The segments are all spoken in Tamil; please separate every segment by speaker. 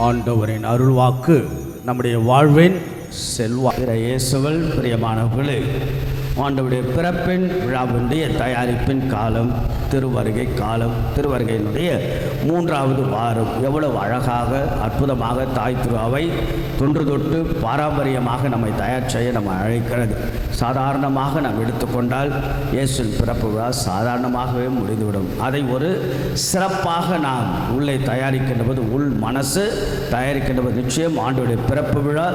Speaker 1: ஆண்டவரின் அருள்வாக்கு நம்முடைய வாழ்வின் செல்வா இயேசுவல் பிரியமானவர்களே ஆண்டவுடைய பிறப்பின் விழாவினுடைய தயாரிப்பின் காலம் திருவருகை காலம் திருவருகையினுடைய மூன்றாவது வாரம். எவ்வளவு அழகாக அற்புதமாக தாய் திருவாவை தொன்று தொட்டு பாரம்பரியமாக நம்மை தயார் செய்ய நம்ம அழைக்கிறது. சாதாரணமாக நாம் எடுத்துக்கொண்டால் இயேசுவின் பிறப்பு விழா சாதாரணமாகவே முடிந்துவிடும். அதை ஒரு சிறப்பாக நாம் உள்ளே தயாரிக்கின்ற போது உள் மனசு தயாரிக்கின்ற போது நிச்சயம் ஆண்டுடைய பிறப்பு விழா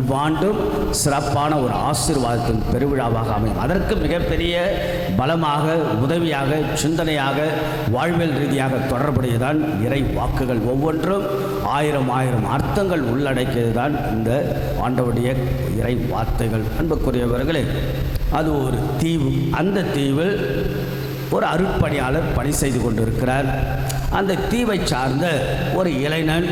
Speaker 1: இவ்வாண்டும் சிறப்பான ஒரு ஆசீர்வாதத்தின் பெருவிழாவாக அமையும். அதற்கு மிகப்பெரிய பலமாக உதவியாக சிந்தனையாக வாழ்வியல் ரீதியாக தொடர்புடையதான் இறை வாக்குகள் ஒவ்வொன்றும் ஆயிரம் ஆயிரம் அர்த்தங்கள் உள்ளடக்கியது தான் இந்த ஆண்டவுடைய இறை வார்த்தைகள். அன்புக்குரியவர்களே அது ஒரு தீவு. அந்த தீவில் ஒரு அருட்பணியாளர் பணி செய்து கொண்டிருக்கிறார். அந்த தீவை சார்ந்த ஒரு இளைஞன்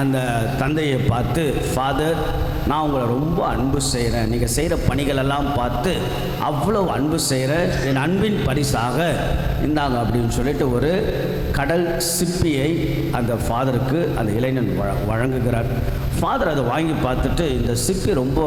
Speaker 1: அந்த தந்தையை பார்த்து ஃபாதர் நான் உங்களை ரொம்ப அன்பு செய்கிறேன் நீங்கள் செய்கிற பணிகளெல்லாம் பார்த்து அவ்வளோ அன்பு செய்கிறேன் என் அன்பின் பரிசாக இருந்தாங்க அப்படின்னு சொல்லிட்டு ஒரு கடல் சிப்பியை அந்த ஃபாதருக்கு அந்த இளைஞன் வழ வழங்குகிறார். ஃபாதர் அதை வாங்கி பார்த்துட்டு இந்த சிப்பி ரொம்ப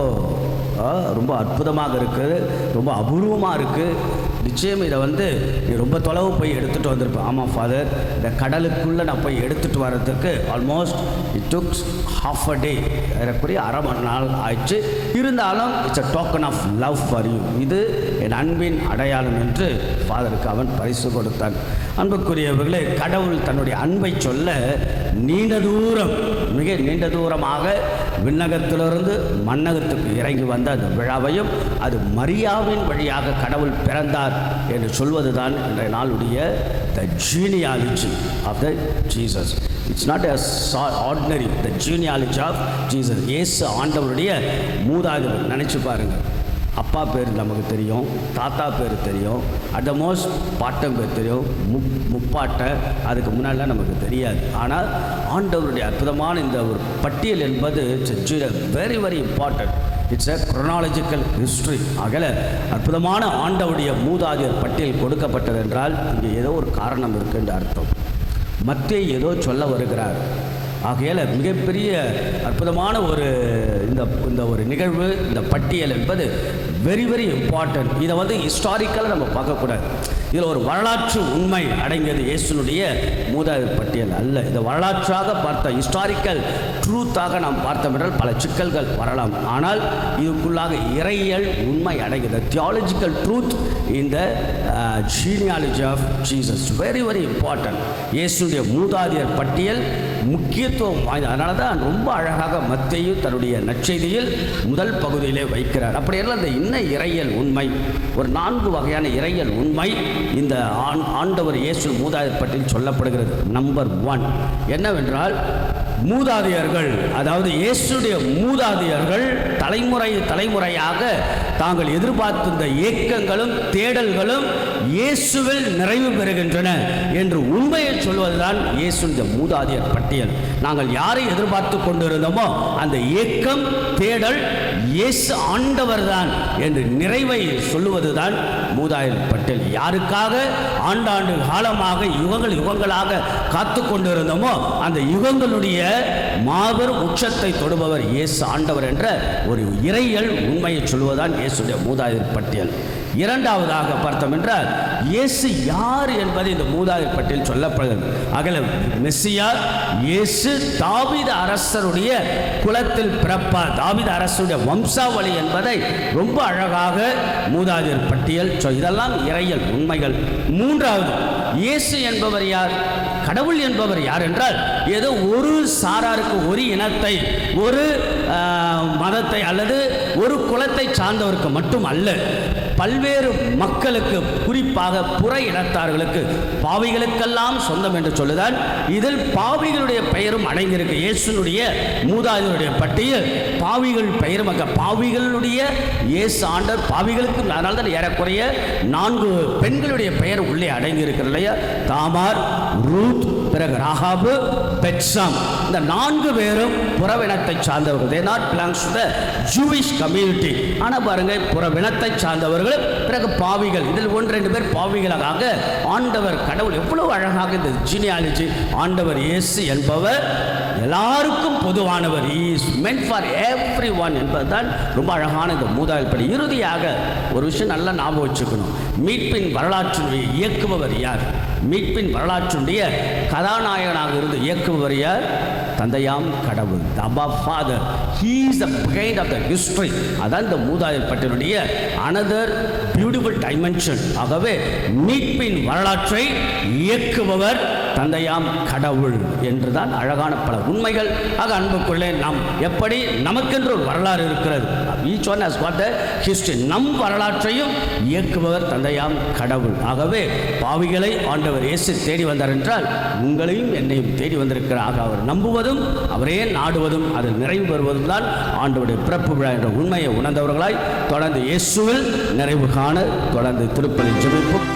Speaker 1: ரொம்ப அற்புதமாக இருக்குது ரொம்ப அபூர்வமாக இருக்குது நிச்சயம் இதை வந்து நீ ரொம்ப தொலைவு போய் எடுத்துகிட்டு வந்திருப்பேன் ஆமாம் ஃபாதர் இந்த கடலுக்குள்ளே நான் போய் எடுத்துகிட்டு வர்றதுக்கு almost it takes half a day ஏறக்குறைய அரை மணி நாள் ஆயிடுச்சு. இருந்தாலும் it's a token of love for you இது என் அன்பின் அடையாளம் என்று ஃபாதருக்கு அவன் பரிசு கொடுத்தான். அன்புக்குரியவர்களே கடவுள் தன்னுடைய அன்பை சொல்ல நீண்ட தூரம் மிக நீண்ட தூரமாக விண்ணகத்திலிருந்து மன்னகத்துக்கு இறங்கி வந்த அந்த விழாவையும் அது மரியாவின் வழியாக கடவுள் பிறந்தார் என்று சொல்வது தான் இன்றைய நாளுடைய the genealogy of the Jesus it's not a ordinary the genealogy of Jesus ஏசு ஆண்டவருடைய மூதாதைவர் நினச்சி பாருங்கள் அப்பா பேர் நமக்கு தெரியும் தாத்தா பேர் தெரியும் அட் த மோஸ்ட் பாட்டம் பேர் தெரியும் முப் முப்பாட்டை அதுக்கு முன்னாடிலாம் நமக்கு தெரியாது. ஆனால் ஆண்டவருடைய அற்புதமான இந்த ஒரு பட்டியல் என்பது very very important it's a chronological history ஆகல அற்புதமான ஆண்டவுடைய மூதாதையர் பட்டியல் கொடுக்கப்பட்டது என்றால் இங்கே ஏதோ ஒரு காரணம் இருக்குன்ற அர்த்தம். மத்திய ஏதோ சொல்ல வருகிறார். ஆகையால் மிகப்பெரிய அற்புதமான ஒரு இந்த இந்த ஒரு நிகழ்வு இந்த பட்டியல் என்பது வெரி வெரி இம்பார்ட்டன்ட் இதை வந்து ஹிஸ்டாரிக்கலாக நம்ம பார்க்கக்கூடாது. இதில் ஒரு வரலாற்று உண்மை அடங்கியது இயேசுனுடைய மூதாதையர் பட்டியல் அல்ல. இந்த வரலாற்றாக பார்த்த ஹிஸ்டாரிக்கல் ட்ரூத்தாக நாம் பார்த்தோம் என்றால் பல சிக்கல்கள் வரலாம். ஆனால் இதுக்குள்ளாக இறையியல் உண்மை அடங்கியது. தியாலஜிக்கல் ட்ரூத் இந்த genealogy of Jesus very very important இயேசுடைய மூதாதியர் பட்டியல் முக்கியத்துவம் வாய்ந்த அதனால தான் ரொம்ப அழகாக மத்தையும் தன்னுடைய நற்செய்தியில் முதல் பகுதியிலே வைக்கிறார். அப்படியெல்லாம் இந்த இன்ன இறையல் உண்மை? ஒரு நான்கு வகையான இறையல் உண்மை இந்த ஆண் ஆண்டவர் இயேசு மூதாதையர் பட்டியல் சொல்லப்படுகிறது. நம்பர் ஒன் என்னவென்றால் மூதாதையர்கள் அதாவது இயேசுடைய மூதாதையர்கள் தலைமுறை தலைமுறையாக தாங்கள் எதிர்பார்த்திருந்த ஏக்கங்களும் தேடல்களும் இயேசுவில் நிறைவு பெறுகின்றன என்று உண்மையை சொல்வதுதான் இயேசுடைய மூதாதையர் பட்டியல். நாங்கள் யாரை எதிர்பார்த்து கொண்டிருந்தோமோ அந்த ஏக்கம் தேடல் இயேசு ஆண்டவர்தான் என்று நிறைவை சொல்லுவதுதான் மூதாதையர் பட்டியல். யாருக்காக ஆண்டாண்டு காலமாக யுகங்கள் யுகங்களாக காத்து கொண்டிருந்தோமோ அந்த யுகங்களுடைய மாபெரும் உச்சத்தை தொடுபவர் இயேசு ஆண்டவர் என்ற ஒரு இறையல் உண்மையை சொல்வதுதான் இயேசுடைய மூதாதிர் பட்டியல். இரண்டாவதாக பார்த்தோம் என்றால் இயேசு யார் என்பது இந்த மூதாதையர் பட்டியல் சொல்லப்படுகிறது. அகல மெஸ்ஸியார் இயேசு தாவித அரசருடைய குலத்தில் பிறப்பார். தாவித அரசருடைய வம்சாவளி என்பதை ரொம்ப அழகாக மூதாதையர் பட்டியல் சொல் இதெல்லாம் இறையல் உண்மைகள். மூன்றாவது இயேசு என்பவர் யார்? கடவுள் என்பவர் யார் என்றால் ஏதோ ஒரு சாராருக்கு ஒரு இனத்தை ஒரு மதத்தை அல்லது ஒரு குலத்தை சார்ந்தவருக்கு மட்டும் அல்ல. பல்வேறு மக்களுக்கு குறிப்பாக புற இனத்தார்களுக்கு பாவிகளுக்கெல்லாம் சொந்தம் என்று சொல்லுதான். இதில் பாவிகளுடைய பெயரும் அடங்கியிருக்கு. இயேசுனுடைய மூதாதியுடைய பட்டியல். பாவிகள் பெயரும் அங்க பாவிகளுடைய இயேசு ஆண்டர் பாவிகளுக்கு அதனால தான் ஏறக்குறைய நான்கு பெண்களுடைய பெயர் உள்ளே அடங்கி இல்லையா? தாமார் ரூத் பிறகு ராகாபு பெட்சாம். இந்த நான்கு பேரும் புறவினத்தை சார்ந்தவர்கள். They not belongs to the Jewish community ஆனால் பாருங்க புறவினத்தை சார்ந்தவர்கள் பிறகு பாவிகள். இதில் ஒன்று ரெண்டு பேர் பாவிகளாக ஆண்டவர் கடவுள் எவ்வளவு அழகாக இந்த ஜீனியாலஜி ஆண்டவர் இயேசு என்பவர் எல்லாருக்கும் பொதுவானவர். Is meant for everyone என்பதுதான் ரொம்ப அழகான இந்த மூதாயில் படி. இறுதியாக ஒரு விஷயம் நல்லா ஞாபகம் வச்சுக்கணும். மீட்பின் வரலாற்றினுடைய இயக்குபவர் யார்? மீட்பின் வரலாற்றுடைய கதாநாயகனாக இருந்து இயக்குபவர் யார் தந்தையாம் கடவுள். தபா father he's the behind of the history அதான் இந்த மூதாதையர் பட்டியலுடைய அனதர் பியூட்டிஃபுல் டைமென்ஷன் ஆகவே மீட்பின் வரலாற்றை இயக்குபவர் தந்தையாம் கடவுள் என்றுதான் அழகான பல உண்மைகள். ஆக அன்புக்குள்ளே நாம் எப்படி நமக்கென்று ஒரு வரலாறு இருக்கிறது? Each one has got the history நம் வரலாற்றையும் இயக்குபவர் தந்தையாம் கடவுள். ஆகவே பாவிகளை ஆண்டவர் இயேசு தேடி வந்தார் என்றால் உங்களையும் என்னையும் தேடி வந்திருக்கிறார் ஆக அவர் நம்புவதும் அவரே நாடுவதும் அதில் நிறைவு பெறுவதும் தான் ஆண்டவருடைய பிறப்பு விழா என்ற உண்மையை உணர்ந்தவர்களாய் தொடர்ந்து இயேசுவில் நிறைவு காண தொடர்ந்து திருப்பலி ஜெபிப்போம்.